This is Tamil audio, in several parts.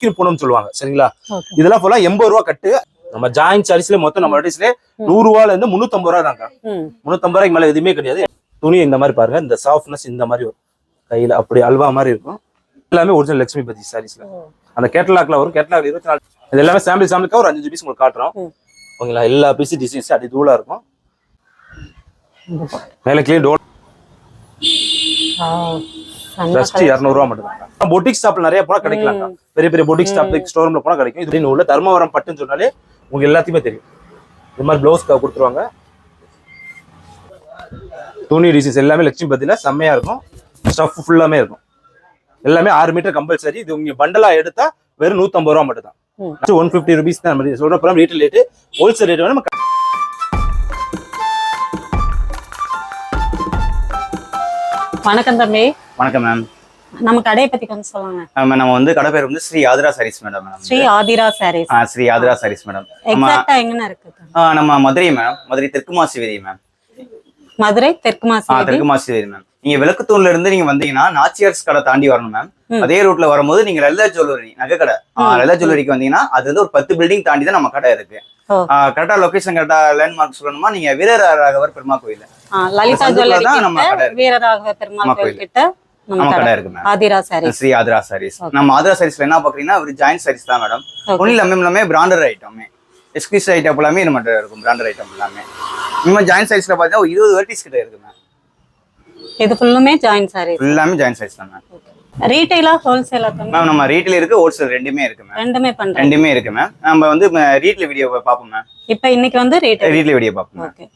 கீழ் பூனம்னு சொல்லுவாங்க. சரிங்களா? இதெல்லாம் ஃபுல்லா எண்பது ரூபா கட்டு. நம்ம ஜாயின் சாரீஸ்ல மொத்தம் நம்ம வெரைட்டிஸ்ல நூறு ரூபால இருந்து முந்நூத்தம்பது ரூபா தாங்க ம். முந்நூத்தம்பது ரூபாய்க்கு மேல எதுவுமே கிடையாது. துணி இந்த மாதிரி பாருங்க. இந்த சாஃப்ட்னஸ் இந்த மாதிரி வரும். கையில அப்படி அல்வா மாதிரி இருக்கும். எல்லாமே ஒரிஜினல் லட்சுமி பதி சாரீஸ்ல அந்த கேட்டலாக்ல வரும். கேட்டலாக் இருபத்தி நாலு இது எல்லாமே சாம்பிள் சாம்பிளுக்கா ஒரு அஞ்சு பீஸ் உங்களுக்கு காட்டுறோம். ஓகேங்களா? எல்லா பீஸ் டிசைன்ஸ் அடி தூளா இருக்கும். மேல கிளீன் டோல் ஜஸ்ட் இரநூறுவா மட்டும் தான் பொட்டிக் ஸ்டாப்ல நிறைய போனா கிடைக்கலாங்க பெரிய பெரிய பொட்டிக் ஸ்டாப் ஸ்டோர் ரூம்ல போனா கிடைக்கும். இது உள்ள தர்மவரம் பட்டுன்னு சொன்னாலே உங்களுக்கு எல்லாத்தையுமே தெரியும். இது மாதிரி ப்ளவுஸ் கொடுத்துருவாங்க. துணி டிசைன்ஸ் எல்லாமே லட்சுமி பத்தில செம்மையா இருக்கும். ஸ்டஃப் ஃபுல்லாமே இருக்கும். எல்லாமே ஆறு மீட்டர் கம்பல்சரி இது உங்க பண்டலா எடுத்தா வெறும் நூத்தம்பது ரூபா மட்டும். தான் ஒன் ஃபிஃப்டி ருபீஸ் தான். நம்ம சொல்ற ரீட்டல் ரேட்டு ஹோல்சேல் ரேட் நம்ம வணக்கம் தம்பி. வணக்கம் மேம் நம்ம கடையை பத்தி கொஞ்சம் சொல்லுங்க. ஆமா, நம்ம வந்து கடை பேர் வந்து ஸ்ரீ ஆதிரா சாரீஸ் மேடம் ஸ்ரீ ஆதிரா சாரீஸ் ஆ, ஸ்ரீ ஆதிரா சாரீஸ் மேடம் நம்ம எக்ஸாக்டா எங்கன்னு இருக்கு ஆ, நம்ம மதுரை மேம் மதுரை தெற்கு மாசி வீதி மேம் மதுரை தெற்கு ஆ மாசி தெற்கு மாசி வீதி மேம் நீங்க விளக்குத்தூர்ல இருந்து நீங்க வந்தீங்கன்னா நாச்சியார்ஸ் கடை தாண்டி வரணும் மேம். அதே ரூட்ல வரும்போது நீங்க லலிதா ஜுவல்லரி நகை கடை. லலிதா ஜுவல்லரிக்கு வந்தீங்கன்னா அது வந்து ஒரு பத்து பில்டிங் தாண்டி தான் நம்ம கடை இருக்கு. கரெக்டா லொகேஷன் கரெக்டா லேண்ட்மார்க் சொல்லணுமா? நீங்க வீரர் ராகவர் பெருமா கோயில் லலிதா ஜுவல்லரி நம்ம கடை கிட்ட இருக்கு. வீரராகவ பெருமாள் கோயில். கிட்ட நம்ம கடை இருக்கு. மேம் ஆதிரா சாரீஸ் ஸ்ரீ ஆதிரா சாரீஸ். நம்ம ஆதிரா சாரீஸ்ல என்ன பாக்குறீங்கன்னா ஒரு ஜாயிண்ட் சாரீஸ் தான் மேடம் ஒன்லி எல்லாமே எல்லாமே பிராண்டட் ஐட்டமே எக்ஸ்க்ளூசிவ் ஐட்டம் எல்லாமே நம்ம இருக்கும் பிராண்டட் ஐட்டம் எல்லாமே. இன்னும் ஜாயிண்ட் சைஸ்ல பார்த்தா ஒரு இருபது வெரைட்டிஸ் கிட்ட இருக்கு மேம் இது ஃபுல்லுமே ஜாயின் சாரீஸ் எல்லாமே ஜாயிண்ட் சைஸ் தான் மேம் ரீட்டைலா ஹோல்சேலா மேம் நம்ம ரீட்டைல் இருக்கு ஹோல்சேல் ரெண்டுமே இருக்கு மேம் ரெண்டுமே பண்றேன் ரெண்டுமே இருக்கு மேம் நம்ம வந்து ரீட்ல வீடியோ பார்ப்போம் மேம் இப்போ இன்னைக்கு வந்து ரீட்டைல் ரீட்ல வீடியோ பார்ப்போம் மேம் ஓகே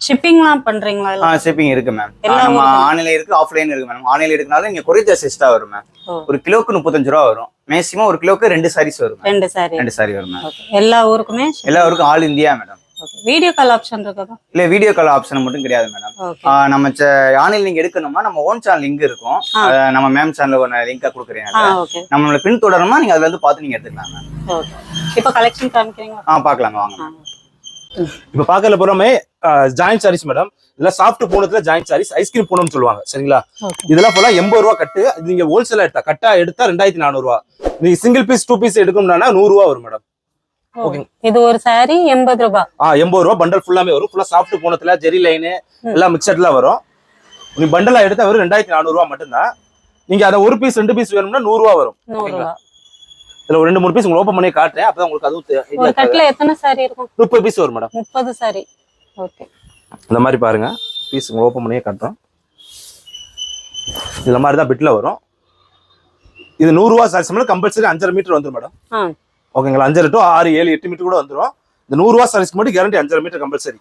ஷிப்பிங்லாம் பண்றீங்களா ஆ ஷிப்பிங் இருக்கு மேம் நம்ம ஊருக்கும். ஆன்லைன் இருக்கு ஆஃப்லைன் இருக்கு மேம் ஆன்லைன் எடுக்கனாலும் இங்க கொரியர் எக்ஸ்ட்ரா வரும் மேம். ஒரு கிலோக்கு முப்பத்தஞ்சு ரூபா வரும். மேக்ஸிமம் ஒரு கிலோக்கு ரெண்டு சாரீஸ் வரும். ரெண்டு சாரி ரெண்டு சாரி வரும் மேம் எல்லா ஊருக்குமே எல்லா ஊருக்கும் all India madam video call option இருக்குதா? இல்ல வீடியோ கால் ஆப்ஷன் மட்டும் கிடையாது மேடம் நம்ம ஆன்லைன் லிங்க் எடுக்கணுமா? நம்ம ஓன் சேனல் லிங்க் இருக்கும். நம்ம மேம் சேனல் ஒரு லிங்கா கொடுக்குறேன் நம்மளோட பின் தொடரணுமா நீங்க அதுல இருந்து பார்த்து நீங்க எடுத்துக்கலாம் மேம் ஓகே இப்போ கலெக்ஷன் காமிக்கிறீங்களா? ஆ பார்க்கலாங்க வாங்க. இப்ப பாக்கல போறோமே ஜாயின் சாரீஸ் மேடம் இதெல்லாம் சாஃப்ட் பூனத்துல ஜாயின் சாரீஸ் ஐஸ்கிரீம் பூனம்னு சொல்லுவாங்க சரிங்களா? இதெல்லாம் ஃபுல்லா எண்பது ரூபா கட்டு. இது நீங்க ஹோல்சேலா எடுத்தா கட்டா எடுத்தா ரெண்டாயிரத்தி நானூறு ரூபா. நீங்க சிங்கிள் பீஸ் டூ பீஸ் எடுக்கணும்னா நூறு ரூபா வரும் மேடம் இது ஒரு சாரி எண்பது ரூபாய் ஆ எண்பது ரூபா. பண்டல் ஃபுல்லாமே வரும். ஃபுல்லா சாஃப்ட் பூனத்துல ஜெரி லைனு. எல்லாம் மிக்சட்ல வரும். நீ பண்டலா எடுத்தா வெறும் ரெண்டாயிரத்தி நானூறு ரூபா மட்டும்தான். நீங்க அதை ஒரு பீஸ் ரெண்டு பீஸ் வேணும்னா நூறு ரூபா வரும். நூறு? ரூபாய் இதுல ஒரு ரெண்டு மூணு பீஸ் உங்களுக்கு ஓப்பன் பண்ணி காட்டுறேன். அப்பதான் உங்களுக்கு அதுவும் கட்ல எத்தனை சாரி இருக்கும்? முப்பது பீஸ் வரும் மேடம் முப்பது சாரி ஓகே இந்த மாதிரி பாருங்க. பீஸ் உங்களுக்கு ஓப்பன் பண்ணியே காட்டுறோம். இந்த மாதிரி தான் பிட்ல வரும். இது நூறுரூவா சாரி மேடம் கம்பல்சரி அஞ்சரை மீட்டர் வந்துடும் மேடம் ஓகேங்களா? அஞ்சரை டு ஆறு ஏழு எட்டு மீட்டர் கூட வந்துடும் இந்த நூறுரூவா சாரீஸ்க்கு மட்டும் கேரண்டி அஞ்சரை மீட்டர் கம்பல்சரி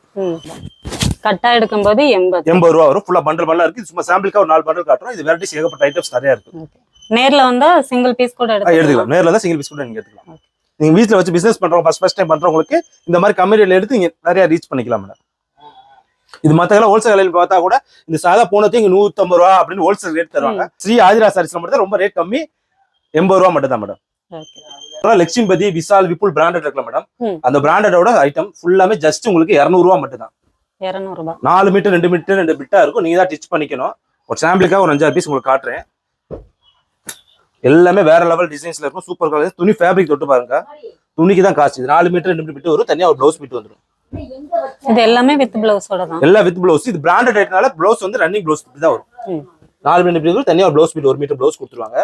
கட்டா எடுக்கும்போது எண்பது. எண்பது ரூபா வரும். ஃபுல்லா பண்டல் பண்டலா இருக்கு. சும்மா சாம்பிளுக்கா ஒரு நாலு பண்டல் காட்டுறோம். இது வெரைட்டிஸ் ஏகப்பட்ட ஐட்டம்ஸ் நிறைய இருக்கு. நேர்ல வந்தா சிங்கிள் பீஸ் கூட எடுத்துக்கலாம். நேர்ல தான் சிங்கிள் பீஸ் கூட நீங்க எடுத்துக்கலாம். நீங்க வீட்ல வச்சு பிசினஸ் பண்றவங்க ஃபர்ஸ்ட் ஃபர்ஸ்ட் டைம் பண்றவங்களுக்கு இந்த மாதிரி கம்மியில எடுத்து நீங்க நிறைய ரீச் பண்ணிக்கலாம் மேடம் இது மத்தவங்க ஹோல்சேல் விலையில பார்த்தா கூட இந்த சாதா போனதுக்கு இங்க நூத்தம்பது ரூபா அப்படின்னு ஹோல்சேல் ரேட் தருவாங்க. ஸ்ரீ ஆதிரா சாரீஸ்ல மட்டும் ரொம்ப ரேட் கம்மி. எண்பது ரூபா மட்டும் தான் madam okay Lakshmipathi Vishal Vipul branded இருக்குல்ல மேடம். அந்த பிராண்டடோட ஐட்டம் ஃபுல்லாமே ஜஸ்ட் உங்களுக்கு இரநூறு ரூபா மட்டும் தான் நாலு மீட்டர் ரெண்டு மீட்டர் ரெண்டு பிட்டா இருக்கும். நீங்க தான் டிச் பண்ணிக்கணும். ஒரு சாம்பிளுக்காக ஒரு அஞ்சாறு பீஸ் உங்களுக்கு காட்டுறேன். எல்லாமே வேற லெவல் டிசைன்ஸ்ல இருக்கும். சூப்பர் கலர் துணி ஃபேப்ரிக் தொட்டு பாருங்க. துணிக்கு தான் காசு. இது நாலு மீட்டர் ரெண்டு மீட்டர் வரும். தனியா ஒரு ப்ளவுஸ் பிட் வந்துடும் இது எல்லாமே வித் பிளவுஸோட தான். எல்லாம் வித் ப்ளவுஸ் இது பிராண்டட் ஐட்டனால ப்ளவுஸ் வந்து ரன்னிங் ப்ளவுஸ் தான் வரும். நாலு மீட்டர் பிட் தனியா ஒரு ப்ளவுஸ் பிட் ஒரு மீட்டர் ப்ளவுஸ் கொடுத்துருவாங்க.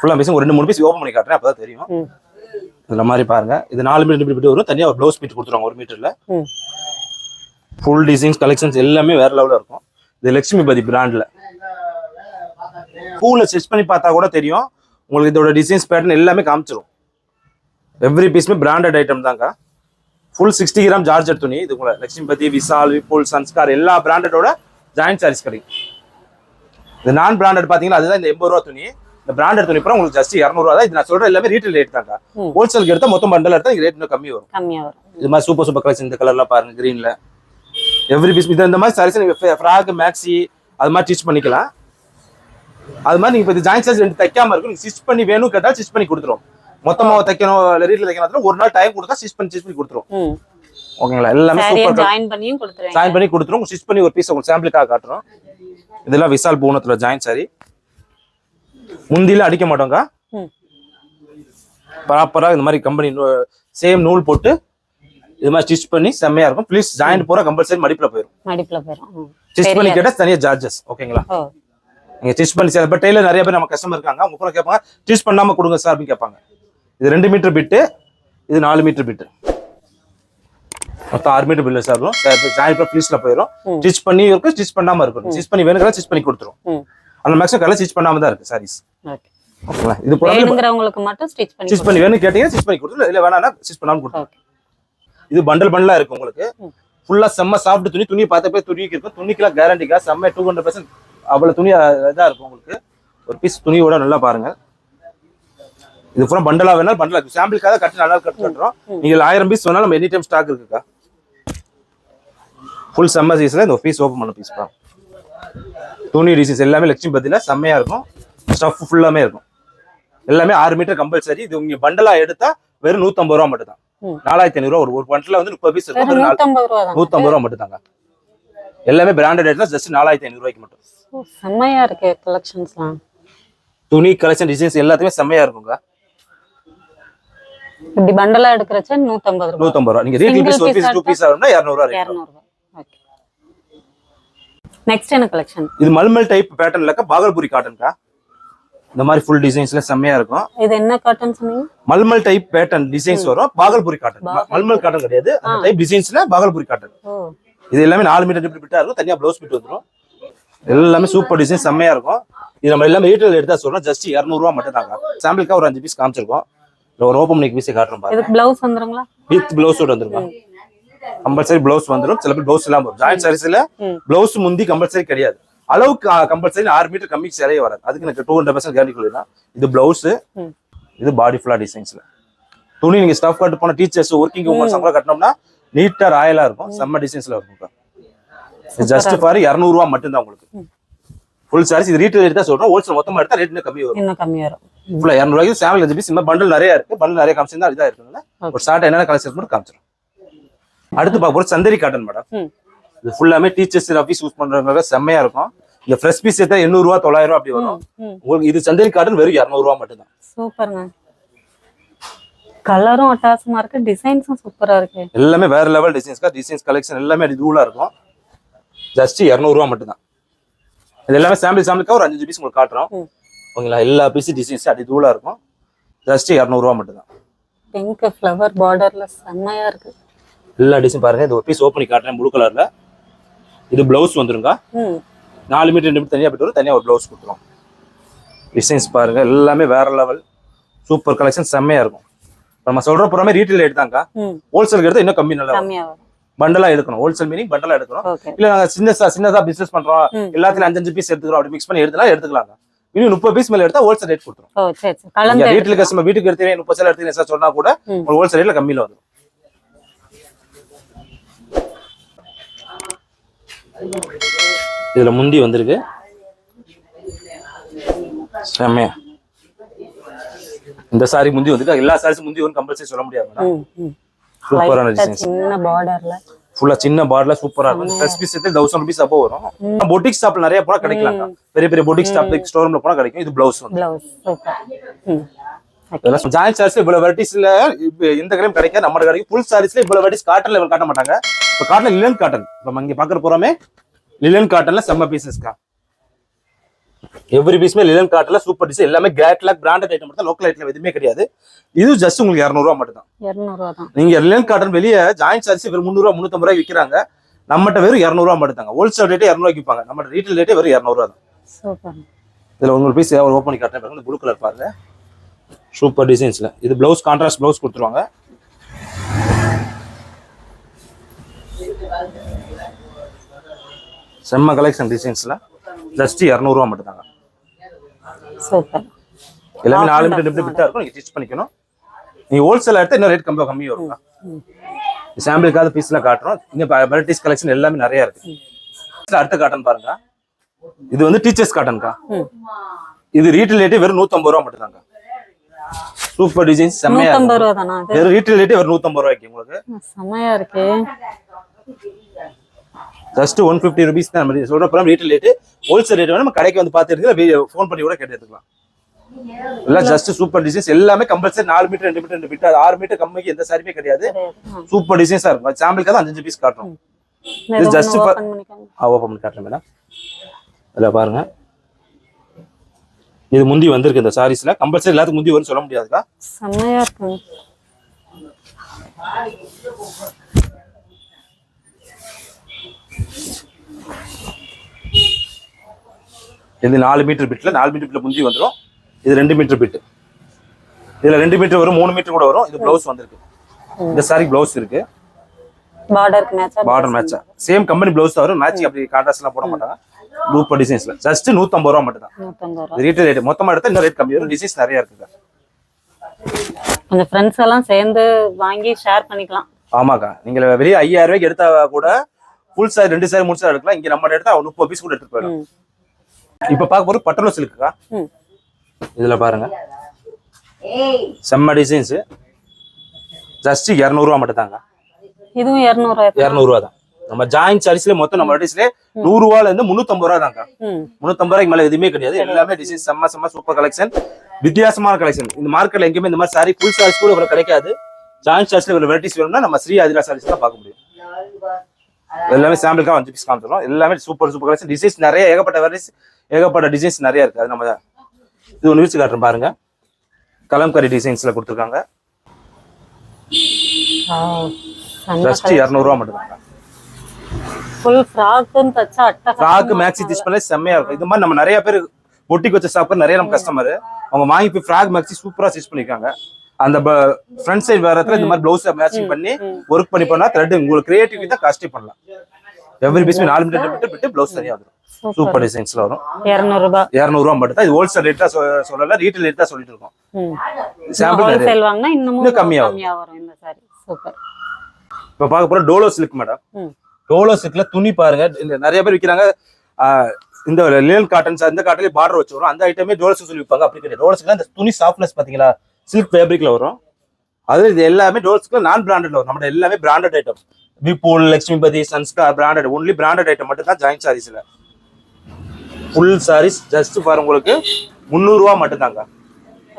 ஃபுல்லா பீஸ் ஒரு ரெண்டு மூணு பீஸ் ஓப்பன் பண்ணி காட்டுறேன் அப்பதான் தெரியும். இந்த மாதிரி பாருங்க. இது நாலு மீட்டர் பிட் வரும். தனியா ஒரு ப்ளவுஸ் பிட் கொடுத்துருவாங்க ஒரு மீட்டர்ல ஃபுல் டிசைன்ஸ் கலெக்ஷன்ஸ் எல்லாமே வேற லெவலில் இருக்கும். இது லட்சுமிபதி பிராண்ட்ல பூல ஸ்டிச் பண்ணி பார்த்தா கூட தெரியும். உங்களுக்கு இதோட டிசைன்ஸ் பேட்டர்ன் எல்லாமே காமிச்சிரும். எவ்ரி பீஸுமே பிராண்டட் ஐட்டம் தாங்க. ஃபுல் சிக்ஸ்டி கிராம் ஜார்ஜர் துணி. இது உங்களை லட்சுமிபதி விசால் விபுல் சன்ஸ்கார் எல்லா பிராண்டடோட ஜாயிண்ட் சாரீஸ் கிடைக்கும். இது நான் பிராண்டட் பாத்தீங்கன்னா அதுதான் இந்த எண்பது ரூபா துணி. இந்த பிராண்டட் துணி அப்புறம் உங்களுக்கு ஜஸ்ட் இரநூறுவா தான். இது நான் சொல்ற எல்லாமே ரீட்டைல் ரேட் ம். ஹோல்சேலுக்கு எடுத்தா மொத்தம் பண்டல் எடுத்தா ரேட் இன்னும் கம்மி வரும். கம்மியா வரும். இது மாதிரி சூப்பர் சூப்பர் கலர்ஸ் இந்த கலர்லாம் பாருங்க கிரீன்ல எவ்ரி பீஸ் இது இந்த மாதிரி சாரீஸ் நீங்க ஃப்ராக் மேக்ஸி அது மாதிரி ஸ்டிச் பண்ணிக்கலாம். அது மாதிரி நீங்க இப்போ ஜாயின் சார்ஜ் ரெண்டு தைக்காம இருக்கும் நீங்க ஸ்டிச் பண்ணி வேணும் கேட்டா ஸ்டிச் பண்ணி கொடுத்துரும். மொத்தமா தைக்கணும் இல்ல ரீட்ல தைக்கணும் ஒரு நாள் டைம் கொடுத்தா ஸ்டிச் பண்ணி ஸ்டிச் பண்ணி கொடுத்துரும். ஓகேங்களா? எல்லாமே சூப்பர் ஜாயின் பண்ணியும் கொடுத்துருவேன் ஜாயின் பண்ணி கொடுத்துரும். ஸ்டிச் பண்ணி ஒரு பீஸ் உங்களுக்கு சாம்பிளுக்காக காட்டுறோம். இதெல்லாம் விசால் பூனத்துல ஜாயின் சாரி முந்தில அடிக்க மாட்டோங்க ப்ராப்பரா இந்த மாதிரி கம்பெனி சேம் நூல் போட்டு இது மாதிரி ஸ்டிச் பண்ணி செம்மையா இருக்கும். ப்ளீஸ் ஜாயிண்ட் பூரா கம்பல்சரி மடிப்புல போயிடும் மடிப்புல போயிரும். ம். ஸ்டிச் பண்ணி கேட்டா தனியா சார்ஜஸ் ஓகேங்களா நீங்க ஸ்டிச் பண்ணி சார் இப்போ டெய்லர் நிறைய பேர் நம்ம கஸ்டமர் இருக்காங்க. அவங்க கூட கேட்பாங்க ஸ்டிச் பண்ணாம கொடுங்க சார் அப்படின்னு கேட்பாங்க. இது ரெண்டு மீட்டர் பிட்டு இது நாலு மீட்டர் பிட்டு மொத்தம் ஆறு மீட்டர் பில்லு சார் வரும். ஜாயின் ப்ளீஸ்ல போயிடும். ஸ்டிச் பண்ணி இருக்கும் ஸ்டிச் பண்ணாம இருக்கும் ஸ்டிச் பண்ணி வேணுங்கிற ஸ்டிச் பண்ணி கொடுத்துரும். அந்த மேக்ஸிமம் கலர் ஸ்டிச் பண்ணாம தான் இருக்கு சாரீஸ் ஓகே ஓகேங்களா? இது போல வேணுங்கிறவங்களுக்கு மட்டும் ஸ்டிச் பண்ணி ஸ்டிச் பண்ணி வேணும் கேட்டீங்க ஸ்டிச் பண்ணி கொடுத்துரும் இல்ல வேணாம்னா ஸ்டிச் பண்ணாம கொடுத்துரும் ஓகே இது பண்டல் பண்டலா இருக்கு உங்களுக்கு. ம். ஃபுல்லா செம்ம சாப்பிட்டு துணி துணி பார்த்தப்பே துணிக்கு இருக்கும். துணிக்கெல்லாம் கேரண்டிக்கா செம்ம டூ ஹண்ட்ரட் பர்சன்ட் அவ்வளவு துணி அஹ், இதா இருக்கும் உங்களுக்கு. ஒரு பீஸ் துணியோட நல்லா பாருங்க. இது பூரா பண்டலா வேணாலும் பண்டலா சாம்பிளுக்காக கட்டு நல்லா கட்டு கட்டுறோம். நீங்க ஆயிரம் பீஸ் வேணாலும் நம்ம எனி டைம் ஸ்டாக் இருக்குக்கா ஃபுல் சம்மர் சீசன்ல இந்த பீஸ் ஓப்பன் பண்ண பீஸ் பா துணி டிசைன்ஸ் எல்லாமே லட்சுமி பத்தியில செம்மையா இருக்கும். ஸ்டஃப் ஃபுல்லாமே இருக்கும். எல்லாமே ஆறு மீட்டர் கம்பல்சரி இது உங்க பண்டலா எடுத்தா வெறும் நூத்தம்பது ரூபா மட்டும் தான். நாலாயிரத்தி ஐநூறு ரூபா. ஒரு பண்டல வந்து முப்பது பீஸ் இருக்கும். நூத்தம்பது ரூபா மட்டும் தாங்க எல்லாமே பிராண்டட் ரேட்ல ஜஸ்ட் நாலாயிரத்தி ஐநூறு ரூபாய்க்கு மட்டும். செம்மையா இருக்கு கலெக்ஷன்ஸ்லாம் துணி கலெக்ஷன் டிசைன்ஸ் எல்லாத்துமே செம்மையா இருக்குங்க. இப்படி பண்டலா எடுக்கிறச்ச நூத்தம்பது ரூபா. நூத்தம்பது ரூபா. நீங்க ரீட்டில் பீஸ் ஒரு பீஸ் டூ பீஸ் ஆகும்னா இரநூறுவா ஓகே நெக்ஸ்ட் என்ன கலெக்ஷன் இது மல்மல் டைப் பேட்டர்ன்லக்கா பாகல்புரி காட்டன்க்கா இந்த மாதிரி ஃபுல் டிசைன்ஸ்ல செம்மையா இருக்கும். இது என்ன காட்டன் சொன்னீங்க? மல்மல் டைப் பேட்டர்ன் டிசைன்ஸ் வரும். பாகல்புரி காட்டன் மல்மல் காட்டன் கிடையாது. அந்த டைப் டிசைன்ஸ்ல பாகல்புரி காட்டன் இது எல்லாமே நாலு மீட்டர் பிட்டா இருக்கும். தனியா ப்ளவுஸ் பிட் வந்துரும். எல்லாமே சூப்பர் டிசைன் செம்மையா இருக்கும். இது நம்ம எல்லாமே ரீட்டைல் எடுத்தா சொல்றோம். ஜஸ்ட் இரநூறுவா மட்டும் தாங்க சாம்பிளுக்கா ஒரு அஞ்சு பீஸ் காமிச்சிருக்கோம். ஒரு ஓப்பன் பீஸை காட்டுறோம் பாருங்க. இதுக்கு பிளவுஸ் வந்துருங்களா? வித் பிளவுஸோட வந்துருக்கும் கம்பல்சரி பிளவுஸ் வந்துரும். சில பேர் பிளவுஸ் இல்லாம வரும். ஜாயிண்ட் சாரீஸ்ல. பிளவுஸ் முந்தி கம்பல்சரி கிடையாது. அளவுக்கு கம்பல்சரி ஆறு மீட்டர் கம்மி சிலையே வராது. அதுக்கு எனக்கு டூ ஹண்ட்ரட் பர்சன்ட் கேரண்டி கொடுக்கலாம் இது பிளவுஸ். இது பாடி ஃபுல்லா டிசைன்ஸ்ல துணி நீங்க ஸ்டஃப் கட்டு போன டீச்சர்ஸ் ஒர்க்கிங் உமன்ஸ் அவங்கள கட்டினோம்னா நீட்டா ராயலா இருக்கும். செம்ம டிசைன்ஸ்ல இருக்கும். ஜஸ்ட் ஃபார் இரநூறுவா மட்டும்தான் உங்களுக்கு. ஃபுல் சாரீஸ் இது ரீட்டைல் எடுத்தா சொல்றோம். ஹோல்சேல் மொத்தமா எடுத்தா ரேட் இன்னும் கம்மி வரும். இன்னும் கம்மி வரும். ஃபுல்லா இரநூறுவாய்க்கு பீஸ் இந்த பண்டல் நிறைய இருக்கு. பண்டல் நிறைய காமிச்சிருந்தா இதா இருக்குல்ல ஒரு ஷார்ட் என்னென்ன கலெக்ஷன் மட்டும் காமிச்சிடும் அடுத்து பார்க்க போறது சந்தரி காட்டன் மேடம் இது ஃபுல்லாமே டீச்சர்ஸ் ஆஃபீஸ் யூஸ் பண்றவங்க செம்மையா இருக்கும். இந்த ஃப்ரெஷ் பீஸ் எடுத்தா எண்ணூறு ரூபா தொள்ளாயிரம் ரூபா அப்படி வரும். உங்களுக்கு இது சந்தரி காட்டன் வெறும் இரநூறுவா மட்டும் தான் சூப்பருங்க. கலரும் அட்டாசமா இருக்கு டிசைன்ஸும் சூப்பரா இருக்கு. எல்லாமே வேற லெவல் டிசைன்ஸ்க்கா டிசைன்ஸ் கலெக்ஷன் எல்லாமே தூளா இருக்கும். ஜஸ்ட் இரநூறுவா மட்டும் தான் இது எல்லாமே சாம்பிள் சாம்பிளுக்கா ஒரு அஞ்சு பீஸ் உங்களுக்கு காட்டுறோம். ஓகேங்களா? எல்லா பீஸ் டிசைன்ஸ் அடி தூளா இருக்கும். ஜஸ்ட் இரநூறுவா மட்டும் தான் பிங்க் ஃப்ளவர் பார்டர்ல செம்மையா இருக்கு. எல்லா டிசைன் பாருங்க. இது ஒரு பீஸ் ஓப்பன் காட்டுறேன். ப்ளூ கலர்ல இது பிளவுஸ் வந்துருங்க நாலு மீட்டர் ரெண்டு மீட்டர் தனியாக போயிட்டு வரும். தனியாக ஒரு ப்ளவுஸ் கொடுத்துரும். டிசைன்ஸ் பாருங்க. எல்லாமே வேற லெவல் சூப்பர் கலெக்ஷன் செம்மையா இருக்கும். நம்ம சொல்ற புறமே ரீட்டைல் ரேட் தாங்க ஹோல்சேல் எடுத்தா இன்னும் கம்மி நல்லா வரும் பண்டலா எடுக்கணும். ஹோல்சேல் மீனிங் பண்டலா எடுக்கணும். இல்ல நாங்க சின்னதா சின்னதா பிசினஸ் பண்றோம். எல்லாத்துலயும் அஞ்சு பீஸ் எடுத்துக்கிறோம். அப்படி மிக்ஸ் பண்ணி எடுத்தா எடுத்துக்கலாங்க இன்னும் முப்பது பீஸ் மேல எடுத்தா ஹோல்சேல் ரேட் கொடுத்துரும். ரீட்டைல் கஸ்டமர் வீட்டுக்கு எடுத்தீங்க முப்பது சேல் எடுத்தீங்க சொன்னா கூட ஹோல்சேல் ரேட்ல கம்மியில வந்துடும் இதுல முந்தி வந்திருக்கு. செம்மையா. இந்த சாரி முந்தி வந்து எல்லா சாரீஸும் முந்தி வரும் கம்பல்சரி சொல்ல முடியாது சூப்பரான சின்ன பார்டர்ல ஃபுல்லா சின்ன பார்டர்ல சூப்பரா இருக்கும். ட்ரெஸ் பீஸ் எடுத்து தௌசண்ட் ருபீஸ் அப்போ வரும். பொட்டிக் ஸ்டாப்ல நிறைய போனா கிடைக்கலாங்க பெரிய பெரிய பொட்டிக் ஸ்டாப் ஸ்டோர் ரூம்ல போனா கிடைக்கும். இது பிளவுஸ் வந்து. இதெல்லாம் ஜாயின் சாரீஸ்ல இவ்வளவு வெரைட்டிஸ்ல இந்த கிரைம் கிடைக்காது நம்ம கிடைக்கும் ஃபுல் சாரீஸ்ல இவ்வளவு வெரைட்டிஸ் காட்டன் லெவல் காட்ட மாட்டாங்க. இப்போ காட்டன் லிலன் காட்டன் இப்போ நம்ம இங்க பாக்குற போறோமே லிலன் காட்டன்ல செம்ம பீசஸ்க்கா எவ்ரி பீஸ்மே லிலன் காட்டன்ல சூப்பர் டிசைன் எல்லாமே கேட்லாக் பிராண்டட் ஐட்டம் மட்டும் லோக்கல் ஐட்டம் எதுவுமே கிடையாது. இது ஜஸ்ட் உங்களுக்கு இரநூறுவா மட்டும் தான் இரநூறுவா தான். நீங்க லிலன் காட்டன் வெளியே ஜாயின் சார்ஜ் வெறும் முந்நூறுவா முந்நூத்தம்பது ரூபாய் விற்கிறாங்க நம்மகிட்ட வெறும் இரநூறுவா மட்டும் தாங்க ஹோல்சேல் ரேட்டே இரநூறுவாய்க்கு விற்பாங்க நம்ம ரீட்டைல் ரேட்டே வெறும் இரநூறுவா தான். இதுல உங்களுக்கு பீஸ் ஓப்பன் பண்ணி காட்டுறேன் ப்ளூ கலர் பாருங்க. சூப்பர் டிசைன்ஸ்ல இது பிளவுஸ் கான்ட்ராஸ்ட் பிளவுஸ் கொடுத்துருவாங்க. செம்ம கலெக்ஷன் டிசைன்ஸ்ல ஜஸ்ட் இரநூறுவா மட்டும் தாங்க சூப்பர். எல்லாமே நாலு மீட்டர் ரெண்டு பிட்டா இருக்கும். நீங்க ஸ்டிச் பண்ணிக்கணும். நீங்க ஹோல்சேல் எடுத்தா இன்னும் ரேட் கம்மி கம்மி வரும் சாம்பிளுக்காக பீஸ்லாம் காட்டுறோம். இங்க வெரைட்டிஸ் கலெக்ஷன் எல்லாமே நிறைய இருக்கு. அடுத்த காட்டன் பாருங்க. இது வந்து டீச்சர்ஸ் காட்டன்க்கா இது ரீட்டைல் ரேட்டே வெறும் நூத்தம்பது ரூபா மட்டும் தாங்க சூப்பர் டிசைன்ஸ் செம்மையா நூத்தம்பது ரூபா தானா வெறும் ரீட்டைல் ரேட்டே வெறும் நூத்தம்பது ரூபாய்க்கு உங்களுக்கு. செம்மையா இருக்கு. ஜஸ்ட் ஒன் ஃபிஃப்டி ருபீஸ் தான் நம்ம சொல்ற அப்புறம் ரீட்டைல் ரேட்டு ஹோல்சேல் ரேட் நம்ம கடைக்கு வந்து பார்த்து எடுத்துக்கலாம். ஃபோன் பண்ணி கூட கேட்டு எடுத்துக்கலாம். எல்லாம் ஜஸ்ட் சூப்பர் டிசைன்ஸ் எல்லாமே கம்பல்சரி நாலு மீட்டர் ரெண்டு மீட்டர் ரெண்டு மீட்டர் ஆறு மீட்டர் கம்மிக்கு எந்த சாரியுமே கிடையாது. சூப்பர் டிசைன்ஸா இருக்கும். சாம்பிளுக்கு தான் அஞ்சு பீஸ் காட்டுறோம். ஆ ஓப்பன் பண்ணி காட்டுறேன் மேடம். இதில் பாருங்க. இது முந்தி வந்திருக்கு இந்த சாரீஸ்ல. கம்பல்சரி எல்லாத்துக்கும் முந்தி வரும்னு சொல்ல முடியாதுக்கா? செம்மையா இருக்குங்க இது நாலு மீட்டர் பிட்ல நாலு மீட்டர் பிட்ல முந்தி வந்துடும் இது ரெண்டு மீட்டர் பிட் இதுல ரெண்டு மீட்டர் வரும் மூணு மீட்டர் கூட வரும். இது பிளவுஸ் வந்திருக்கு. இந்த சாரி பிளவுஸ் இருக்கு. பார்டருக்கு மேட்சா பார்டர் மேட்சா சேம் கம்பெனி பிளவுஸ் வரும். மேட்சிங் அப்படி கான்ட்ராஸ்ட் எல்லாம் போட மாட்டாங்க. டூப்பர் டிசைன்ஸ்ல ஜஸ்ட் நூத்தம்பது ரூபா மட்டும் தான் ரூபா. ரீட்டைல் ரேட் மொத்தமா எடுத்தா இன்னும் ரேட் கம்மி வரும். டிசைன்ஸ் நிறைய இருக்குங்க கொஞ்சம் ஃப்ரெண்ட்ஸ் எல்லாம் சேர்ந்து வாங்கி ஷேர் பண்ணிக்கலாம். ஆமாக்கா. நீங்க வெளியே ஐயாயிரம் ரூபாய்க்கு எடுத்தா கூட ஃபுல் சாரி ரெண்டு சாரி மூணு சாரி எடுக்கலாம். இங்க நம்ம எடுத்தா முப்பது பீஸ் கூட எடுத்துட்டு போயிடும். இப்ப பார்க்க போறது பட்டலோ சில்க்குக்கா ம். இதுல பாருங்க. செம்ம டிசைன்ஸ் ஜஸ்ட் இரநூறுவா மட்டும் தாங்க இதுவும் இரநூறு இரநூறுவா தான். நம்ம ஜாயின் சாரீஸ்ல மொத்தம் நம்ம டிஸ்ல நூறு ரூபால இருந்து முந்நூத்தம்பது ரூபா தாங்க ம். முந்நூத்தம்பது ரூபாய்க்கு மேல எதுவுமே கிடையாது. எல்லாமே டிசைன் செம்ம செம்ம சூப்பர் கலெக்ஷன் வித்தியாசமான கலெக்ஷன் இந்த மார்க்கெட்ல எங்கேயுமே இந்த மாதிரி சாரி ஃபுல் சாரீஸ் கூட இவ்வளவு கிடைக்காது. ஜாயின் சாரீஸ்ல இவ்வளவு வெரைட்டிஸ் வேணும்னா நம்ம ஸ்ரீ ஆதிரா சாரீஸ் தான் பார்க்க முடியும். எல்லாமே சாம்பிளுக்காக அஞ்சு பீஸ் காமிச்சிடும் எல்லாமே சூப்பர் சூப்பர் கலெக்ஷன் டிசைன்ஸ் நிறைய ஏகப்பட்ட வெரைட்டிஸ் ஏகப்பட்ட டிசைன்ஸ் நிறைய இருக்கு. அது நம்ம இது ஒன்று விரிச்சு காட்டுறேன் பாருங்க. கலம்கரி டிசைன்ஸ்ல கொடுத்துருக்காங்க. ஜஸ்ட் இரநூறுவா மட்டும் தாங்க ஃபுல் ஃப்ராக்குன்னு தச்சா அட்டை ஃப்ராக் மேக்ஸி ஸ்டிச் பண்ண செம்மையா இருக்கும். இது மாதிரி நம்ம நிறைய பேர் பொட்டிக்கு வச்ச ஷாப்பர் நிறைய நம்ம கஸ்டமர் அவங்க வாங்கி போய் ஃப்ராக் மேக்ஸி சூப்பரா ஸ்டிச் பண்ணிருக்காங்க. அந்த ஃப்ரண்ட் சைடு வரத்துல இந்த மாதிரி பிளவுஸ் மேட்சிங் பண்ணி ஒர்க் பண்ணி பண்ணா த்ரெட் உங்களுக்கு கிரியேட்டிவிட்டி தான் காஸ்டி பண்ணலாம். எவ்ரி பீஸ் நாலு மீட்டர் மீட்டர் விட்டு பிளவுஸ் சரியா வந்துடும் சூப்பர் டிசைன்ஸ்ல வரும். இரநூறுபா. இரநூறுவா மட்டும் தான் இது ஹோல்சேல் ரேட்டா சொல்லல ரீட்டைல் ரேட் தான் சொல்லிட்டு இருக்கோம். சாம்பிள் ஹோல்சேல் வாங்கினா இன்னும். கம்மியா வரும். இந்த சாரி சூப்பர் இப்ப பார்க்க போற டோலோ சில்க் மேடம் டோலோ சில்க்ல துணி பாருங்க. இந்த நிறைய பேர் விற்கிறாங்க இந்த லேல் காட்டன்ஸ் அந்த காட்டன்ல பார்டர் வச்சு வரும் அந்த ஐட்டமே டோலோ சொல்லி விற்பாங்க. அப்படி கிடையாது. டோலோ சில்க்ல அந்த துணி சாஃப்ட்னஸ் பாத்தீங்களா? சில்க் ஃபேப்ரிக்ல வரும். அது இது எல்லாமே டோலோ சில்க்ல நான் பிராண்டட்ல வரும். நம்ம எல்லாமே branded item Vipul Lakshmipati Sanskar branded only branded item மட்டும் தான் ஜாயின் சாரீஸ்ல ஃபுல் சாரீஸ் ஜஸ்ட் பாரு உங்களுக்கு. முந்நூறுரூவா மட்டும் தாங்க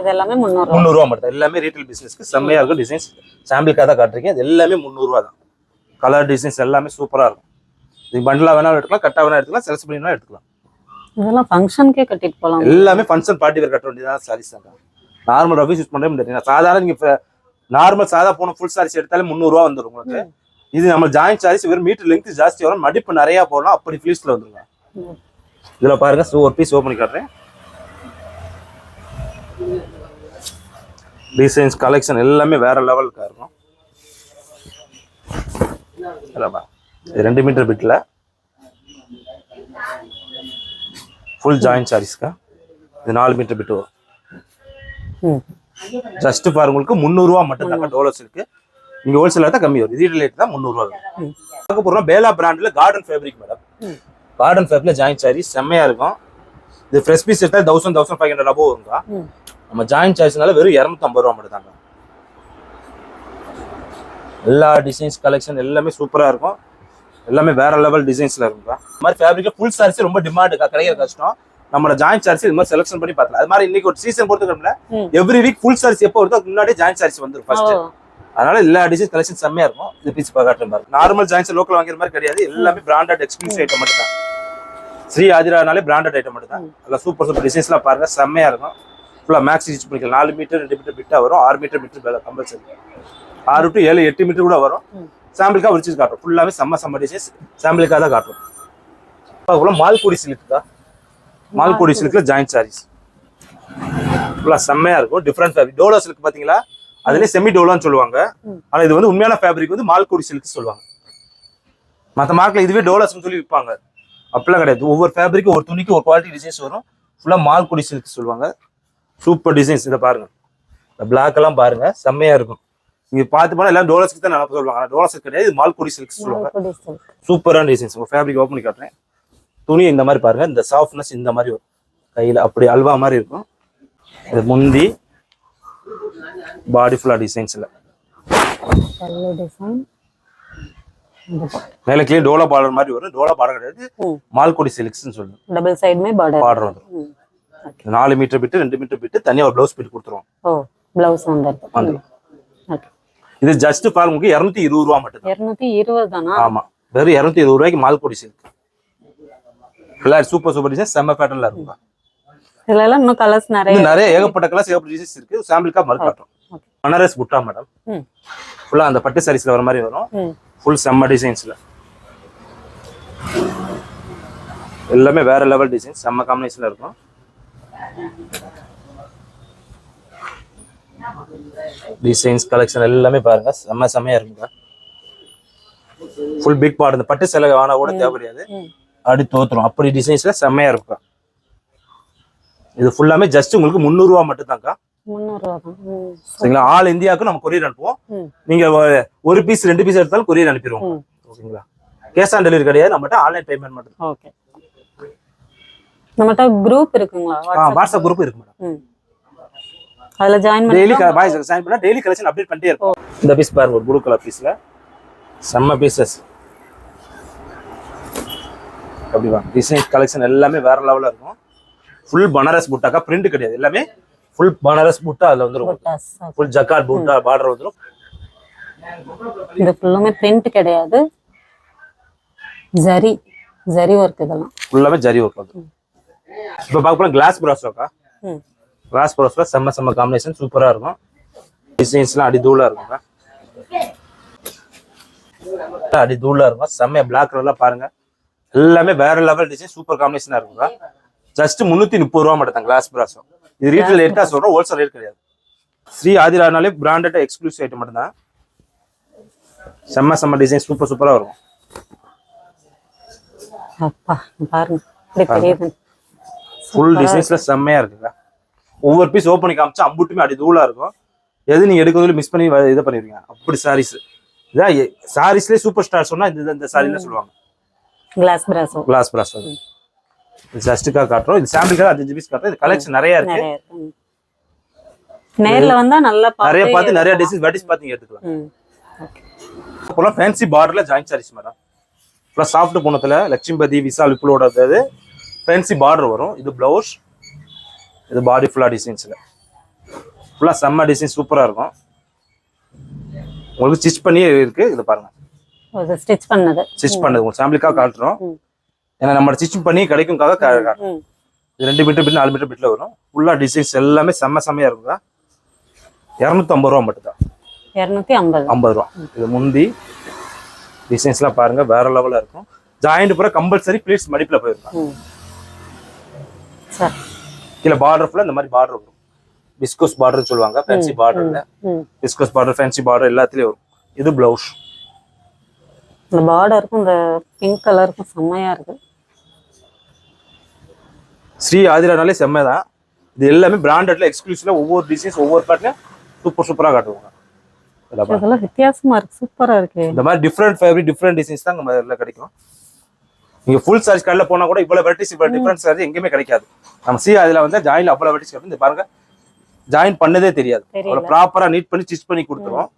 இது எல்லாமே முந்நூறுரூவா மட்டும் எல்லாமே ரீட்டைல் பிசினஸ்க்கு செம்மையா இருக்கும். டிசைன்ஸ் சாம்பிளுக்காக தான் காட்டுறீங்க இது எல்லாமே முந்நூறுரூவா தான். கலர் டிசைன்ஸ் எல்லாமே சூப்பரா இருக்கும். இது பண்டலா வேணாலும் எடுத்துக்கலாம் கட்டா வேணா எடுத்துக்கலாம் செலக்ட் பண்ணி எடுத்துக்கலாம். இதெல்லாம் ஃபங்க்ஷனுக்கே கட்டிட்டு போலாம். எல்லாமே ஃபங்க்ஷன் பார்ட்டி வேர் கட்ட வேண்டியதான் சாரீஸ் தாங்க நார்மல் ரஃபீஸ் யூஸ் பண்ணவே முடியாது. சாதாரண நீங்க நார்மல் சாதா போன ஃபுல் சாரீஸ் எடுத்தாலே முந்நூறுரூவா வந்துடும் உங்களுக்கு. இது நம்ம ஜாயின் சாரீஸ் வெறும் மீட்டர் லெங்க் ஜாஸ்தி வரும். மடிப்பு நிறைய போடலாம். அப்படி ஃபிளீஸ்ல வந்துருங்க. இதுல பாருங்க ஒரு பீஸ் ஓப்பன் பண்ணி காட்டுறேன். டிசைன்ஸ் கலெக்ஷன் எல்லாமே வேற லெவலுக்கா இருக்கும். பாருங்க. இது ரெண்டு மீட்டர் பிட்ல. ஃபுல் ஜாயின் சாரீஸ்க்கா இது நாலு மீட்டர் பிட் வரும். ஜஸ்ட் பாருங்க உங்களுக்கு முந்நூறுரூவா மட்டும் தாங்க டோலர்ஸ் இருக்கு. இங்க ஹோல்சேல் தான் கம்மி வரும். இது ரேட் தான் முந்நூறுரூவா வரும். பார்க்க போறோம் பேலா பிராண்ட்ல கார்டன் ஃபேப்ரிக் மேடம். கார்டன் ஃபேப்ரிக்ல ஜாயின் சாரி செம்மையா இருக்கும். இது ஃப்ரெஷ் பீஸ் எடுத்தா thousand thousand five hundred above வருங்க நம்ம ஜாயின் சாய்ஸ்னால வெறும் இரநூத்தம்பது ரூபா மட்டும் தாங்க. எல்லா டிசைன்ஸ் கலெக்ஷன் எல்லாமே சூப்பரா இருக்கும். எல்லாமே வேற லெவல் டிசைன்ஸ்ல இருக்குங்க இந்த மாதிரி ஃபேப்ரிக்ல ஃபுல் சாரீஸ் ரொம்ப டிமாண்டுக்கா கிடைக்கிற கஷ்டம். நம்மளோட ஜாயின் சாரீஸ் இது மாதிரி செலக்ஷன் பண்ணி பார்க்கலாம். அது மாதிரி இன்னைக்கு ஒரு சீசன் பொறுத்துக்கணும்ல. எவ்ரி வீக் ஃபுல் சாரீஸ் எப்போ வருதோ அதுக்கு முன்னாடியே ஜாயின் சாரீஸ் வந்துரும் ஃபர்ஸ்ட் அதனால எல்லா டிசைன் கலெக்ஷன் செம்மையா இருக்கும். இது பீஸ் காட்டுற மாதிரி நார்மல் ஜாயின்ஸ் லோக்கல் வாங்குற மாதிரி கிடையாது. எல்லாமே பிராண்டட் எக்ஸ்க்ளூசிவ் ஐட்டம் மட்டும் தான் ஸ்ரீ ஆதிரானாலே பிராண்டட் ஐட்டம் மட்டும் தான் நல்லா சூப்பர் சூப்பர் டிசைன்ஸ்லாம் பாருங்க. செம்மையா இருக்கும். ஃபுல்லா மேக்ஸ் யூஸ் பண்ணிக்கலாம். நாலு மீட்டர் ரெண்டு மீட்டர் பிட்டா வரும். ஆறு மீட்டர் மீட்டர் கம்பல்சரி ஆறு டு ஏழு எட்டு மீட்டர் கூட வரும். சாம்பிளுக்காக வச்சு காட்டும் ஃபுல்லாவே செம்ம செம்ம டிசைன்ஸ் சாம்பிளுக்காக தான் காட்டும் அப்புறம் மால்கூடி தான் மால்கூடி சில்க்ல ஜாயிண்ட் சாரீஸ் ஃபுல்லா செம்மையா இருக்கும். டிஃப்ரெண்ட் ஃபேப்ரிக் டோலோ சில்க் பாத்தீங்களா? அதுலயே செமி டோலோன்னு சொல்லுவாங்க. ம். ஆனா இது வந்து உண்மையான ஃபேப்ரிக் வந்து மால்கூடி சில்க் சொல்லுவாங்க. மற்ற மார்க்ல இதுவே டோலர்ஸ்னு சொல்லி விற்பாங்க அப்படிலாம் கிடையாது. ஒவ்வொரு ஃபேப்ரிக்கும் ஒரு துணிக்கு ஒரு குவாலிட்டி டிசைன்ஸ் வரும். ஃபுல்லா மால்குடி சில்க் சொல்லுவாங்க. சூப்பர் டிசைன்ஸ் இதை பாருங்க. இந்த பிளாக் எல்லாம் பாருங்க. செம்மையா இருக்கும். நீங்க பார்த்து போனா எல்லாம் டோலர்ஸ்க்கு தான் நல்லா சொல்லுவாங்க. ஆனா டோலர்ஸ் கிடையாது மால்குடி சில்க் சொல்லுவாங்க. சூப்பரான டிசைன்ஸ் உங்க ஃபேப்ரிக் ஓப்பன் பண்ணி காட்டுறேன். துணி இந்த மாதிரி பாருங்க இந்த சாஃப்ட்னஸ் இந்த மாதிரி வரும். கையில அப்படி அல்வா மாதிரி இருக்கும். இது முந்தி பாடி ஃபுல்லா டிசைன்ஸ்ல மேலே கீழே டோலா பார்டர் மாதிரி வரும். டோலா பார்டர் கிடையாது. மால்குடி சில்க்ஸ்னு சொல்லுவோம். டபுள் சைடுமே பார்டர் பார்டர் வந்துடும் நாலு மீட்டர் பிட்டு ரெண்டு மீட்டர் பிட்டு தனியாக ஒரு ப்ளவுஸ் பிட் கொடுத்துருவோம். பிளவுஸ் வந்துடும் ஓகே இது ஜஸ்ட் உங்களுக்கு இரநூத்தி இருபது ரூபா மட்டும் இருநூத்தி இருபது தானா? ஆமா. வெறும் இரநூத்தி இருபது ரூபாய்க்கு மால்கோடி சில்க் எல்லாம் சூப்பர் சூப்பர் டிசைன் செம்ம பேட்டர்ல இருக்கும். இதுல எல்லாம் இன்னும் கலர்ஸ் நிறைய நிறைய ஏகப்பட்ட கலர்ஸ் ஏகப்பட்ட டிசைன்ஸ் இருக்கு. சாம்பிளுக்கா மறு Okay. பனாரஸ் புட்டா மேடம் ஃபுல்லா அந்த பட்டு சாரீஸ்ல வர மாதிரி வரும். ஃபுல் செம்ம டிசைன்ஸ்ல எல்லாமே வேற லெவல் டிசைன் செம்ம காம்பினேஷன்ல இருக்கும். டிசைன்ஸ் கலெக்ஷன் எல்லாமே பாருங்க. செம்ம செம்மையா இருக்குங்க. ஃபுல் பிக் பார்ட் இந்த பட்டு சிலை ஆனா கூட தேவையாது அப்படி தோத்துரும். அப்படி டிசைன்ஸ்ல செம்மையா இருக்கும். இது ஃபுல்லாமே ஜஸ்ட் உங்களுக்கு மட்டும் முந்நூறுவா தான். ம். சரிங்களா? ஆல் இந்தியாவுக்கு நம்ம கொரியர் அனுப்புவோம். நீங்க ஒரு பீஸ் ரெண்டு பீஸ் எடுத்தாலும் கொரியர் அனுப்பிடுவோம். ஓகேங்களா கேஷ் ஆன் டெலிவரி கிடையாது. நம்மகிட்ட ஆன்லைன் பேமெண்ட் மட்டும் ஓகே நம்மகிட்ட குரூப் இருக்குங்களா? ஆ, வாட்ஸ்அப் குரூப் இருக்கு மேடம் அதுல ஜாயின் பண்ணி டெய்லி பாய்ஸ் சைன் பண்ணா டெய்லி கலெக்ஷன் அப்டேட் பண்ணிட்டே இருக்கும். இந்த பீஸ் பாருங்க ப்ளூ கலர் பீஸ்ல செம்ம பீசஸ் அப்படி வாங்க டிசைன் கலெக்ஷன் எல்லாமே வேற லெவல்ல இருக்கும். ஃபுல் பனாரஸ் புட்டாக்கா பிரிண்ட் கிடையாது. எல்லாமே ஃபுல் பனாரஸ் புட்டா அதுல வந்துரும். ஃபுல் ஜக்கார்ட் புட்டா பார்டர் வந்துரும். இது ஃபுல்லுமே பிரிண்ட் கிடையாது. ஜரி ஜரி ஒர்க் இதெல்லாம். ஃபுல்லாமே ஜரி ஒர்க் வந்துரும். இப்போ பார்க்க போனா கிளாஸ் ப்ராஸ்டோக்கா கிளாஸ் ப்ராஸ்ல செம்ம செம்ம காம்பினேஷன் சூப்பரா இருக்கும். டிசைன்ஸ்லாம் அடி தூளா இருக்கும்க்கா அடி தூளா இருக்கும் செம்மையா பிளாக் கலர்லாம் பாருங்க. எல்லாமே வேற லெவல் டிசைன் சூப்பர் காம்பினேஷனா இருக்கும்க்கா ஜஸ்ட் முந்நூத்தி முப்பது ரூபா மட்டும் தான் கிளாஸ் ப்ராஸோ இது ரீட்டைல் ரேட்டா சொல்றோம் ஹோல்சேல் ரேட் கிடையாது. ஸ்ரீ ஆதிரானாலே பிராண்டட் எக்ஸ்க்ளூசிவ் ஐட்டம் மட்டும் தான் செம்ம செம்ம டிசைன் சூப்பர் சூப்பரா இருக்கும் அப்பா பாருங்க. ஃபுல் டிசைன்ஸ்ல செம்மையா இருக்குங்க ஒவ்வொரு பீஸ் ஓப்பன் பண்ணி காமிச்சா அம்புட்டுமே அடி தூளா இருக்கும். எது நீங்க எடுக்கிறதுல மிஸ் பண்ணி இதை பண்ணிருக்கீங்க அப்படி சாரீஸ் இதான் சாரீஸ்லேயே சூப்பர் ஸ்டார் சொன்னா இந்த இந்த சாரி தான் சொல்லுவாங்க. கிளாஸ் பிராஸோ கிளாஸ் இது ஜஸ்ட்டுக்காக காட்டுறோம். இது சாம்பிளுக்காக அஞ்சு பீஸ் காட்டுறோம். இது கலெக்ஷன் நிறைய இருக்கு. நேர்ல வந்தா நல்லா நிறைய பார்த்து நிறைய டிசைன்ஸ் வெட்டிஸ் பார்த்து எடுத்துக்கலாம். ம். ஓகே அப்போலாம் ஃபேன்சி பார்டர்ல ஜாயின் சாரீஸ் மேடம். ஃபுல்லாக சாஃப்ட் பொண்ணத்துல லட்சுமிபதி விசால் விப்புலோட இது ஃபேன்சி பார்டர் வரும். இது பிளவுஸ் இது பாடி ஃபுல்லாக டிசைன்ஸில் ஃபுல்லாக செம்ம டிசைன் சூப்பராக இருக்கும். உங்களுக்கு ஸ்டிச் பண்ணியே இருக்கு இது பாருங்க. ஸ்டிச் பண்ணது. ஸ்டிச் பண்ணது உங்களுக்கு ஃபேமிலிக்காக காட்டுறோம். ஏன்னா நம்ம ஸ்டிச் பண்ணி கிடைக்கும்காக காட்டுறோம். இது ரெண்டு மீட்டர் பிட் நாலு மீட்டர் பிட்ல வரும். ஃபுல்லாக டிசைன்ஸ் எல்லாமே செம்ம செம்மையாக இருக்குங்க இரநூத்தம்பது ரூபா மட்டும் தான். இரநூத்தி ஐம்பது. ஐம்பது ரூபா. இது முந்தி. டிசைன்ஸ்லாம் பாருங்க வேற லெவலில் இருக்கும். ஜாயிண்ட் பூரா கம்பல்சரி பிளேட்ஸ் மடிப்பில் சரி. கீழே பார்டர் ஃபுல்லாக இந்த மாதிரி பார்டர் வரும். டிஸ்கோஸ் பார்டர் சொல்லுவாங்க ஃபேன்சி பார்டர்ல ம் டிஸ்கோஸ் பார்டர் ஃபேன்சி பார்டர் எல்லாத்துலேயும் வரும். இது பிளவுஸ் இந்த பார்டருக்கும் இந்த பிங்க் கலருக்கும் செம்மையா இருக்கு. ஸ்ரீ ஆதிரானாலே செம்மை தான் இது எல்லாமே பிராண்டட்ல எக்ஸ்க்ளூசிவ்ல ஒவ்வொரு டிசைன்ஸ் ஒவ்வொரு பார்ட்லையும் சூப்பர் சூப்பராக காட்டுவாங்க. இதெல்லாம் வித்தியாசமா இருக்கு சூப்பரா இருக்கு. இந்த மாதிரி டிஃப்ரெண்ட் ஃபேப்ரிக் டிஃப்ரெண்ட் டிசைன்ஸ் தான் நம்ம இதில் கிடைக்கும். நீங்க ஃபுல் சார்ஜ் கடையில் போனா கூட இவ்வளவு வெரைட்டிஸ் இவ்வளவு டிஃப்ரெண்ட் சார்ஜ் எங்கேயுமே கிடைக்காது. நம்ம சி அதில் வந்து ஜாயின் அவ்வளவு வெரைட்டிஸ் கிடைக்கும் இந்த பாருங்க ஜாயின் பண்ணதே தெரியாது. அவ்வளோ ப்ராப்பரா நீட் பண்ணி ஸ்டிச் பண்ணி கொடுத்துருவோம்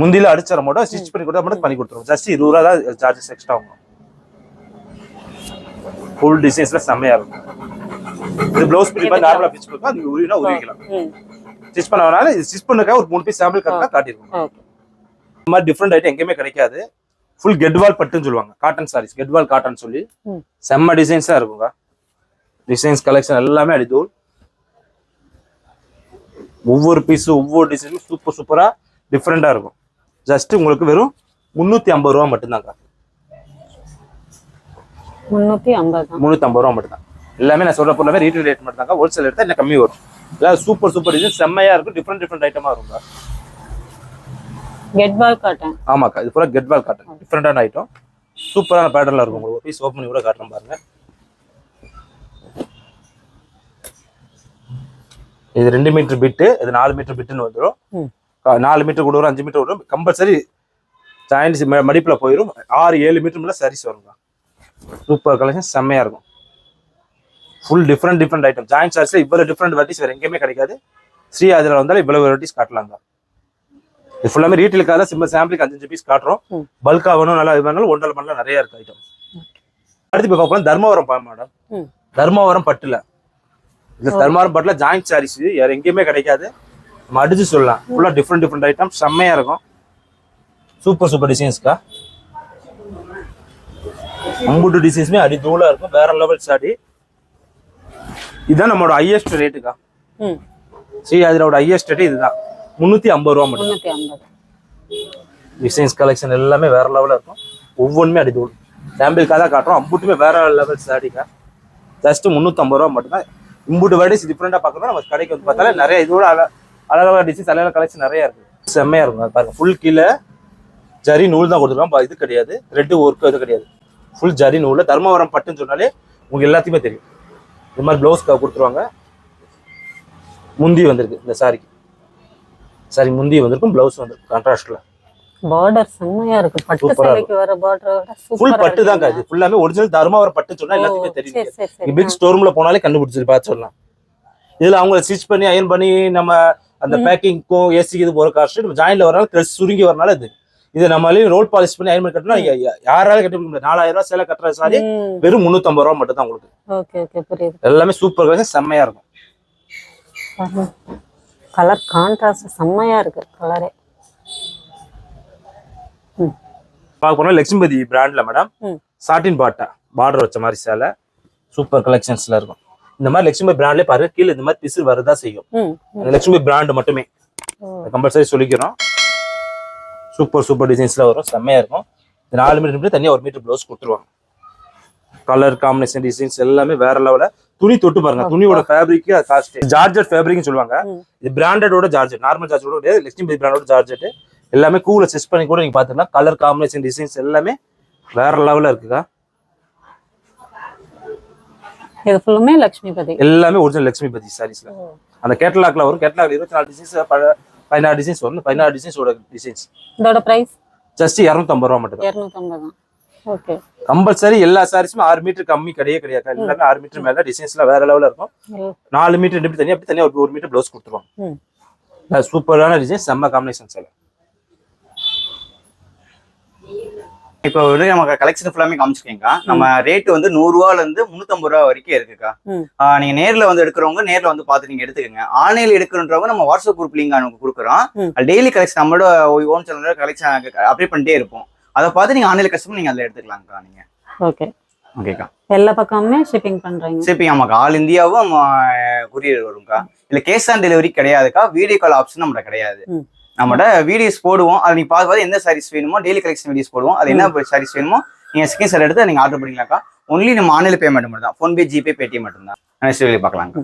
முந்தில அடிச்சிட மட்டும் ஸ்டிச் பண்ணி கொடுத்தா மட்டும் பண்ணி கொடுத்துருவோம் ஜஸ்ட் இருபது ரூபா தான் சார்ஜஸ் எக்ஸ்ட்ரா ஆகும். ஃபுல் டிசைன்ஸ்ல செம்மையா இருக்கும். இது ப்ளவுஸ் பிடி பண்ணி நார்மலா பிச் கொடுத்தா நீங்க உருவினா உருவிக்கலாம். ஸ்டிச் பண்ண வேணாலும் இது ஸ்டிச் பண்ணக்காக ஒரு மூணு பீஸ் சாம்பிள் கரெக்டாக காட்டியிருக்கோம் இந்த மாதிரி டிஃப்ரெண்ட் ஐட்டம் எங்கேயுமே கிடைக்காது. ஃபுல் கெட்வால் பட்டுன்னு சொல்லுவாங்க. காட்டன் சாரீஸ் கெட்வால் காட்டன் சொல்லி செம்ம டிசைன்ஸாக இருக்குங்க. டிசைன்ஸ் கலெக்ஷன் எல்லாமே அடிதூள் ஒவ்வொரு பீஸும் ஒவ்வொரு டிசைனும் சூப்பர் சூப்பராக டிஃப்ரெண்ட்டாக இருக்கும். ஜஸ்ட் உங்களுக்கு வெறும் முந்நூற்றி ஐம்பது ரூபா மட்டும்தாங்க. முந்நூத்தி ஐம்பது ஐம்பது ரூபா மட்டும்தான். எல்லாமே நான் சொல்ற பொருளாமே ரீட்டைல் ரேட் மட்டும்தாங்க. ஹோல்சேல் எடுத்தால் இன்னும் கம்மி வரும். எல்லாம் சூப்பர் சூப்பர் டிசைன் செம்மையாக இருக்கும். டிஃப்ரெண்ட் டிஃப்ரெண்ட் ஐட்டமாக இருக்குங்க. கெட் பால் காட்டன். ஆமாக்கா இது பூரா கெட்வால் காட்டன். டிஃப்ரெண்டான ஐட்டம் சூப்பரான பேட்டர்ல இருக்கும். உங்களுக்கு பீஸ் ஓப்பன் பண்ணி கூட காட்டுறேன் பாருங்க. இது ரெண்டு மீட்டர் பிட்டு இது நாலு மீட்டர் பிட்டுன்னு வந்துடும் நாலு மீட்டர் கூட வரும் அஞ்சு மீட்டர் வரும். கம்பல்சரி ஜாயின்ஸ் மடிப்பில் போயிடும் ஆறு ஏழு மீட்டர் மேலே சாரீஸ் வருங்க சூப்பர் கலெக்ஷன் செம்மையா இருக்கும். Full different different item join சார்ஜில் இவ்வளோ டிஃப்ரெண்ட் வெரைட்டிஸ் வேறு எங்கேயுமே கிடைக்காது. ஸ்ரீ அதில் வந்தாலும் இவ்வளோ வெரைட்டிஸ் காட்டலாங்க இது ஃபுல்லாமே ரீட்டெயிலுக்காக சிம்பிள் சாம்பிளுக்கு அஞ்சு பீஸ் காட்டுறோம். பல்கா வேணும் நல்லா இது வேணாலும் ஒன்றரை மணிலாம் நிறைய இருக்கு ஐட்டம் அடுத்து இப்போ பார்க்கலாம் தர்மவரம் பா மேடம் ம். தர்மவரம் பட்டுல. இந்த தர்மாரம் பட்ல ஜாயிண்ட் சாரீஸ் வேற எங்கேயுமே கிடைக்காது. நம்ம அடிச்சு சொல்லலாம். ஃபுல்லா டிஃப்ரெண்ட் டிஃப்ரெண்ட் ஐட்டம் செம்மையா இருக்கும். சூப்பர் சூப்பர் டிசைன்ஸ்க்கா அம்புட்டு டிசைன்ஸுமே அடி தூளா இருக்கும். வேற லெவல் சாடி இதுதான் நம்மளோட ஹையஸ்ட் ரேட்டுக்கா ம். ஸ்ரீ அதோட ஹையஸ்ட் ரேட்டு இதுதான். முந்நூற்றி ஐம்பது ரூபா மட்டும். முந்நூற்றி ஐம்பது. டிசைன்ஸ் கலெக்ஷன் எல்லாமே வேற லெவலில் இருக்கும். ஒவ்வொன்றுமே அடி தூள் சாம்பிளுக்காக தான் காட்டுறோம். அம்புட்டுமே வேற லெவல் சாடிக்கா ஜஸ்ட் முந்நூற்றம்பது ரூபா மட்டும்தான். இம்புட்டு வெரைட்டிஸ் டிஃப்ரெண்டாக பார்க்கணும் நம்ம கடைக்கு வந்து பார்த்தாலே நிறைய இதோட அழ அழகாக டிசைன்ஸ் அழகாக கலெக்ஷன் நிறைய இருக்கு. செம்மையா இருக்கும். அது பாருங்க. ஃபுல் கீழே ஜரி நூல் தான் கொடுத்துருக்கோம். ப- இது கிடையாது. ரெட்டு ஒர்க் இது கிடையாது. ஃபுல் ஜரி நூல்ல தர்மவரம் பட்டுன்னு சொன்னாலே உங்களுக்கு எல்லாத்தையுமே தெரியும். இது மாதிரி ப்ளவுஸ் கொடுத்துருவாங்க. முந்தி வந்திருக்கு இந்த சாரிக்கு சாரி முந்தி வந்திருக்கும் ப்ளவுஸ் வந்திருக்கு கான்ட்ராஸ்ட்ல பார்டர் செம்மையா இருக்கு. பட்டு சேலைக்கு வர பார்டர் ஃபுல் பட்டு தாங்க இது ஃபுல்லாமே ஒரிஜினல் தர்மாவரம் பட்டு சொன்னா எல்லாத்துக்குமே தெரியும். பிக் ஸ்டோரூம்ல போனாலே கண்டுபிடிச்சிட்டு பார்த்து சொல்லலாம். இதுல அவங்க ஸ்டிச் பண்ணி அயன் பண்ணி நம்ம அந்த பேக்கிங்க்கும் ஏசிக்கு இது போற காஸ்ட் நம்ம ஜாயின்ல வரனால ட்ரெஸ் சுருங்கி வரனால இது. இது நம்மளே ரோல் பாலிஷ் பண்ணி அயன் பண்ணி யா- யாராலும் கட்ட முடியாது நாலாயிரம் ரூபாய் சேலை கட்டுற சாரி வெறும் முந்நூத்தம்பது ரூபா மட்டும் தான் உங்களுக்கு எல்லாமே சூப்பர் செம்மையா இருக்கும். கலர் கான்ட்ராஸ்ட் செம்மையா இருக்கு கலரே ம். பார்க்க போனா லட்சுமிபதி பிராண்ட்ல மேடம் சாட்டின் பாட்டா பார்டர் வச்ச மாதிரி சேலை. சூப்பர் கலெக்ஷன்ஸ்ல இருக்கும். இந்த மாதிரி லட்சுமி பிராண்ட்லேயே பாருங்க கீழே இந்த மாதிரி பிசு வரதா செய்யும். லட்சுமி பிராண்ட் மட்டுமே. கம்பல்சரி சொல்லிக்கிறோம். சூப்பர் சூப்பர் டிசைன்ஸ்ல வரும் செம்மையா இருக்கும். இந்த நாலு மீட்டர் தனியாக ஒரு மீட்டர் ப்ளவுஸ் கொடுத்துருவாங்க. கலர் காம்பினேஷன் டிசைன்ஸ் எல்லாமே வேற லெவல துணி தொட்டு பாருங்க துணியோட ஃபேப்ரிக் காஸ்ட் ஜார்ஜெட் ஃபேப்ரிக்னு சொல்லுவாங்க. இது பிராண்டடோட ஜார்ஜெட் நார்மல் ஜார்ஜெட்டோட கிடையாது லட்சுமி பிராண்டோட ஜார்ஜெட் எல்லாமே கூல ஸ்டிச் பண்ணி கூட நீங்க பாத்துக்கலாம். கலர் காம்பினேஷன் டிசைன்ஸ் எல்லாமே வேற லெவல்ல இருக்குக்கா. இது ஃபுல்லுமே லக்ஷ்மிபதி எல்லாமே ஒரிஜினல் லட்சுமி பதி சாரீஸ்ல அந்த கேட்டலாக்ல வரும். கேட்டலாக்ல இருபத்தி நாலு டிசைன்ஸ் பதினாறு டிசைன்ஸ் வரும். பதினாறு டிசைன்ஸோட டிசைன்ஸ் இதோட பிரைஸ் ஜஸ்ட் இரநூத்தம்பது ரூபா மட்டும் இரநூத்தம்பது கம்பல்சரி எல்லா சாரீஸுமே ஆறு மீட்டர் கம்மி கிடையவே கிடையாது. எல்லாமே ஆறு மீட்டர் மேல டிசைன்ஸ்லாம் வேற லெவல்ல இருக்கும். நாலு மீட்டர் ரெண்டு தனியாக அப்படி தனியாக ஒரு மீட்டர் ப்ளவுஸ் கொடுத்துருவாங்க. சூப்பரான டிசைன் செம்ம காம்பினேஷன் சார் இப்போ வந்து நமக்கு கலெக்ஷன் ஃபுல்லாமே காமிச்சிருக்கீங்க நம்ம ரேட் வந்து நூறு ரூபால இருந்து முந்நூத்தம்பது ரூபா வரைக்கும் இருக்குக்கா. நீங்க நேர்ல வந்து எடுக்கிறவங்க நேர்ல வந்து பார்த்து நீங்க எடுத்துக்கோங்க. ஆன்லைன்ல எடுக்கிறன்றவங்க நம்ம வாட்ஸ்அப் குரூப் லிங்க் நமக்கு கொடுக்குறோம். டெய்லி கலெக்ஷன் நம்மளோட ஓன் சேனலோட கலெக்ஷன் அப்டேட் பண்ணிட்டே இருப்போம். அதை பார்த்து நீங்க ஆன்லைன் கஸ்டமர் நீங்க அதில் எடுத்துக்கலாம்க்கா நீங்க. ஓகே ஓகேக்கா எல்லா பக்கமுமே ஷிப்பிங் பண்றீங்க. சிபி ஆமாக்கா. ஆல் இந்தியாவும் கொரியர் வரும்க்கா. இல்ல கேஷ் ஆன் டெலிவரி கிடையாதுக்கா. வீடியோ கால் ஆப்ஷன் நம்மகிட்ட கிடையாது. நம்மகிட்ட வீடியோஸ் போடுவோம். அது நீங்க பார்த்து பார்த்து எந்த சாரீஸ் வேணுமோ டெய்லி கலெக்ஷன் வீடியோஸ் போடுவோம். அது என்ன சாரீஸ் வேணுமோ நீங்க ஸ்கிரீன் ஷாட் எடுத்து நீங்க ஆர்டர் பண்ணிக்கலாம்க்கா. ஒன்லி நம்ம ஆன்லைன் பேமெண்ட் மட்டும் தான் ஃபோன்பே ஜிபே பேடிஎம் மட்டும் தான் நெக்ஸ்ட் வீடியோ பார்க்கலாம்க்கா.